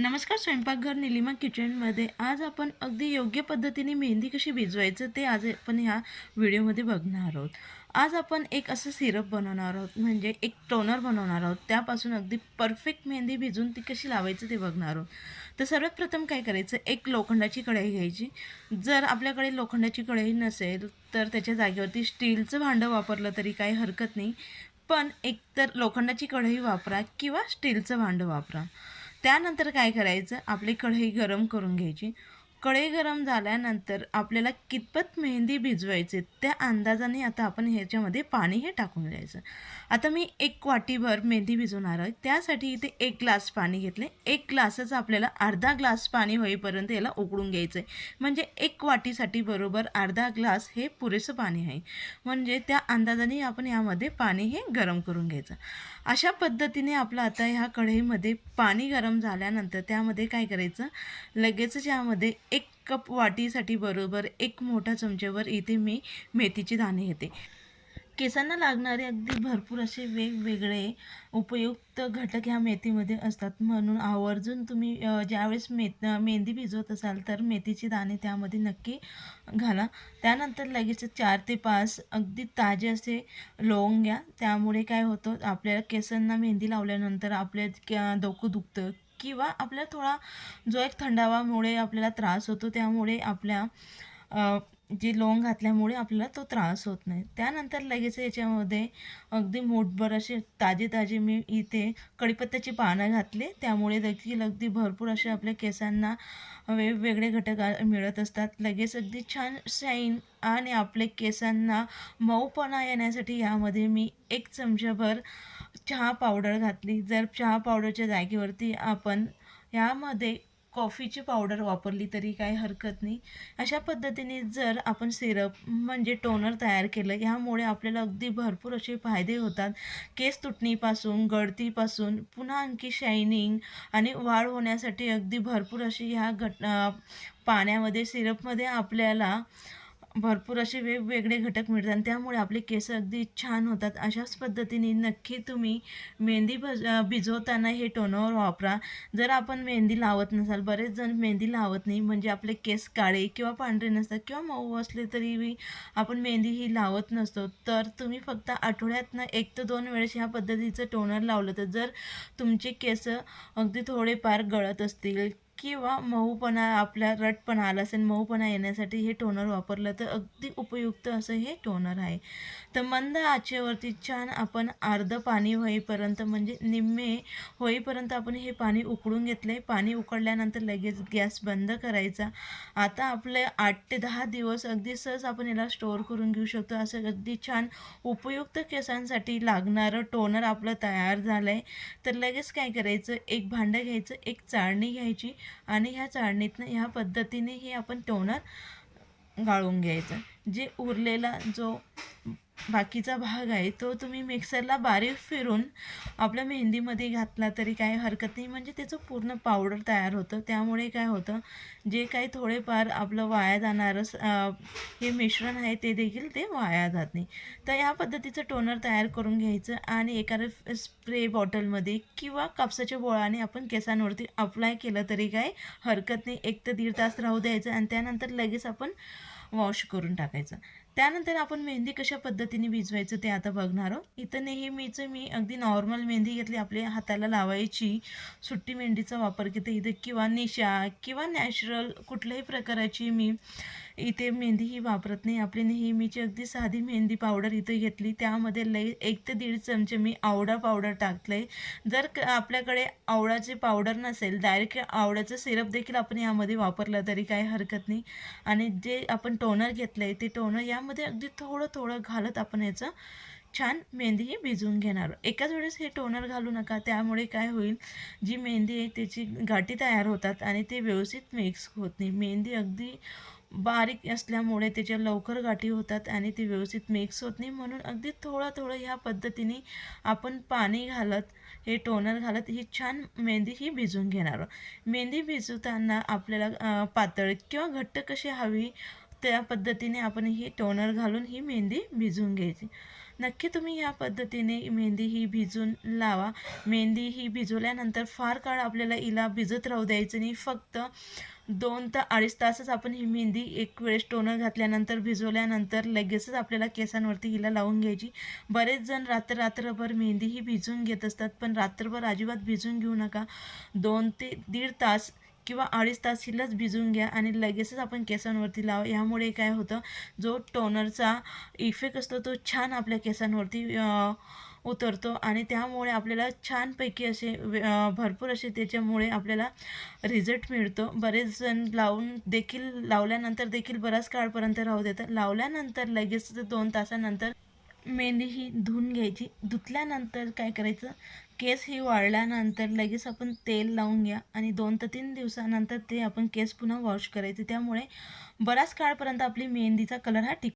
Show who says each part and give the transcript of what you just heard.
Speaker 1: नमस्कार स्वयंपाकघर निलिमा किचनमध्ये. आज आपण अगदी योग्य पद्धतीने मेहंदी कशी भिजवायचं ते आज आपण ह्या व्हिडिओमध्ये बघणार आहोत. आज आपण एक असं सिरप बनवणार आहोत म्हणजे एक टोनर बनवणार आहोत. त्यापासून अगदी परफेक्ट मेहंदी भिजून ती कशी लावायचं ते बघणार आहोत. तर सर्वात प्रथम काय करायचं एक लोखंडाची कढई घ्यायची. जर आपल्याकडे लोखंडाची कढई नसेल तर त्याच्या जागेवरती स्टीलचं भांडं वापरलं तरी काही हरकत नाही. पण एकतर लोखंडाची कढई वापरा किंवा स्टीलचं भांडं वापरा. त्यानंतर काय करायचं? आपली कढई गरम करून घ्यायची. कढई गरम झाल्यानंतर आपल्याला कितपत मेहंदी भिजवायचे त्या अंदाजाने आता आपण ह्याच्यामध्ये पाणी हे टाकून द्यायचं आता मी एक वाटीभर मेहंदी भिजवणार आहे. त्यासाठी इथे एक ग्लास पाणी घेतले. एक ग्लासच आपल्याला अर्धा ग्लास पाणी होईपर्यंत याला उकळून घ्यायचं आहे म्हणजे एक वाटीसाठी बरोबर अर्धा ग्लास हे पुरेसं पाणी आहे. म्हणजे त्या अंदाजाने आपण यामध्ये पाणी हे गरम करून घ्यायचं. अशा पद्धतीने आपलं आता ह्या कढईमध्ये पाणी गरम झाल्यानंतर त्यामध्ये काय करायचं? लगेचच यामध्ये एक कप वाटीसाठी बरोबर एक मोठा चमच्यावर इथे मी मेथीचे दाणे घेते. केसांना लागणारे अगदी भरपूर असे वेगवेगळे उपयुक्त घटक ह्या मेथीमध्ये असतात. म्हणून आवर्जून तुम्ही ज्यावेळेस मेथ मेहंदी भिजवत असाल तर मेथीचे दाणे त्यामध्ये नक्की घाला. त्यानंतर लगेच चार ते पाच अगदी ताजे असे लवंग घ्या. त्यामुळे काय होतं आपल्याला केसांना मेहंदी लावल्यानंतर आपल्या क- डोकं दुखतं किंवा आपल्या थोडा जो एक थंडावामुळे आपल्याला त्रास होतो त्यामुळे आपल्या जे लोंग घातल्यामुळे आपल्याला तो त्रास होत नाही. त्यानंतर लगेच याच्यामध्ये अगदी मोठभर असे ताजे ताजे मी इथे कढीपत्त्याची पानं घातले. त्यामुळे देखील अगदी भरपूर असे आपल्या केसांना वेगवेगळे घटक मिळत असतात. लगेच अगदी छान शाईन आणि आपले केसांना मऊपणा येण्यासाठी यामध्ये मी एक चमचाभर चहा पावडर घातली. जर चहा पावडरच्या जागेवरती आपण यामध्ये कॉफीची पावडर वापरली तरी काही हरकत नाही. अशा पद्धतीने जर आपण सिरप म्हणजे टोनर तयार केलं ह्यामुळे आपल्याला अगदी भरपूर असे फायदे होतात. केस तुटणीपासून गळतीपासून पुन्हा आणखी शायनिंग आणि वाढ होण्यासाठी अगदी भरपूर अशी ह्या घट पाण्यामध्ये सिरपमध्ये आपल्याला भरपूर असे वेगवेगळे घटक मिळतात आणि त्यामुळे आपले केस अगदी छान होतात. अशाच पद्धतीने नक्की तुम्ही मेहंदी भज भिजवताना हे टोनर वापरा. जर आपण मेहंदी लावत नसाल बरेच जण मेहंदी लावत नाही म्हणजे आपले केस काळे किंवा पांढरे नसतात किंवा मऊ असले तरी आपण मेहंदी ही लावत नसतो. तर तुम्ही फक्त आठवड्यातनं एक ते दोन वेळेस ह्या पद्धतीचं टोनर लावलं तर जर तुमचे केस अगदी थोडेफार गळत असतील किंवा मऊपणा आपल्या रटपणा आला असेल मऊपणा येण्यासाठी हे टोनर वापरलं तर अगदी उपयुक्त असं हे टोनर आहे. तर मंद आचेवरती छान आपण अर्ध पाणी होईपर्यंत म्हणजे निम्मे होईपर्यंत आपण हे पाणी उकळून घेतलं आहे पाणी उकळल्यानंतर लगेच गॅस बंद करायचा. आता आपले आठ ते दहा दिवस अगदी सहज आपण याला स्टोअर करून घेऊ शकतो. असं अगदी छान उपयुक्त केसांसाठी लागणारं टोनर आपलं तयार झालं आहे तर लगेच काय करायचं? एक भांडं घ्यायचं एक चाळणी घ्यायची. आणि ह्या चाळणीतनं ह्या पद्धतीने हे आपण टोनर गाळून घ्यायचं. जे उरलेला जो बाकीचा भाग आहे तो तुम्ही मिक्सरला बारीक फिरून आपल्या मेहंदीमध्ये घातला तरी काही हरकत नाही. म्हणजे त्याचं पूर्ण पावडर तयार होतं. त्यामुळे काय होतं जे काही थोडेफार आपलं वाया जाणारं हे मिश्रण आहे ते देखील ते वाया जात नाही. तर या पद्धतीचं टोनर तयार करून घ्यायचं आणि एखाद्या स्प्रे बॉटलमध्ये किंवा कापसाच्या बोळाने आपण केसांवरती अप्लाय केलं तरी काही हरकत नाही. एक तर दीड तास राहू द्यायचं आणि त्यानंतर लगेच आपण वॉश करून टाकायचं. त्यानंतर आपण मेहंदी कशा पद्धतीने भिजवायचं ते आता बघणार आहोत. इथं नेहमीचं मी अगदी नॉर्मल मेहंदी घेतली आपल्या हाताला लावायची सुट्टी मेहंदीचा वापर केला इथे. किंवा निशा किंवा नॅचरल कुठल्याही प्रकाराची मी इथे मेहंदी ही वापरत नाही. आपली नेहमीची अगदी साधी मेहंदी पावडर इथे घेतली. त्यामध्ये लई एक ते दीड चमचे मी आवडा पावडर टाकले जर क- आपल्याकडे आवळाचे पावडर नसेल डायरेक्ट आवळ्याचं सिरप देखील आपण यामध्ये वापरलं तरी काही हरकत नाही. आणि जे आपण टोनर घेतलं आहे ते टोनर यामध्ये अगदी थोडं थोडं घालत आपण याचं छान मेहंदी ही भिजवून घेणार. एकाच वेळेस हे टोनर घालू नका त्यामुळे काय होईल जी मेहंदी आहे त्याची गाठी तयार होतात आणि ते व्यवस्थित मिक्स होत नाही. मेहंदी अगदी बारीक असल्यामुळे त्याच्या लवकर गाठी होतात आणि ते व्यवस्थित मिक्स होत नाही. म्हणून अगदी थोडं थोडं ह्या पद्धतीने आपण पाणी घालत हे टोनर घालत ही छान मेहंदी ही भिजवून घेणार. आहोत. मेहंदी भिजवताना आपल्याला पातळ किंवा घट्ट कशी हवी त्या पद्धतीने आपण ही टोनर घालून ही मेहंदी भिजवून घ्यायची. नक्की तुम्ही ह्या पद्धतीने मेहंदी ही भिजून लावा. मेहंदी ही भिजवल्यानंतर फार काळ आपल्याला हिला भिजत राहू द्यायचं नाही. फक्त दोन ते अडीच तासच आपण ही मेहंदी एक वेळेस टोनर घातल्यानंतर भिजवल्यानंतर लगेचच आपल्याला केसांवरती हिला लावून घ्यायची. बरेच जण रात्र रात्रभर मेहंदी ही भिजून घेत असतात पण रात्रभर अजिबात भिजून घेऊ नका. दोन ते दीड तास किंवा अडीच तास हिलाच भिजून घ्या आणि लगेचच आपण केसांवरती लावा. यामुळे काय होतं जो टोनरचा इफेक्ट असतो तो छान आपल्या केसांवरती उतरतो आणि त्यामुळे आपल्याला छानपैकी असे वे- भरपूर असे त्याच्यामुळे आपल्याला रिझल्ट मिळतो. बरेच जण लावून देखील लावल्यानंतर देखील बराच काळपर्यंत राहू देतात. लावल्यानंतर लगेच दोन तासानंतर मेहंदी ही धुवून घ्यायची. धुतल्यानंतर काय करायचं? केस ही वाळल्यानंतर लगेच आपण तेल लावून घ्या आणि दोन ते तीन दिवसानंतर ते आपण केस पुन्हा वॉश करायचे. त्यामुळे बराच काळपर्यंत आपली मेहंदीचा कलर हा टिक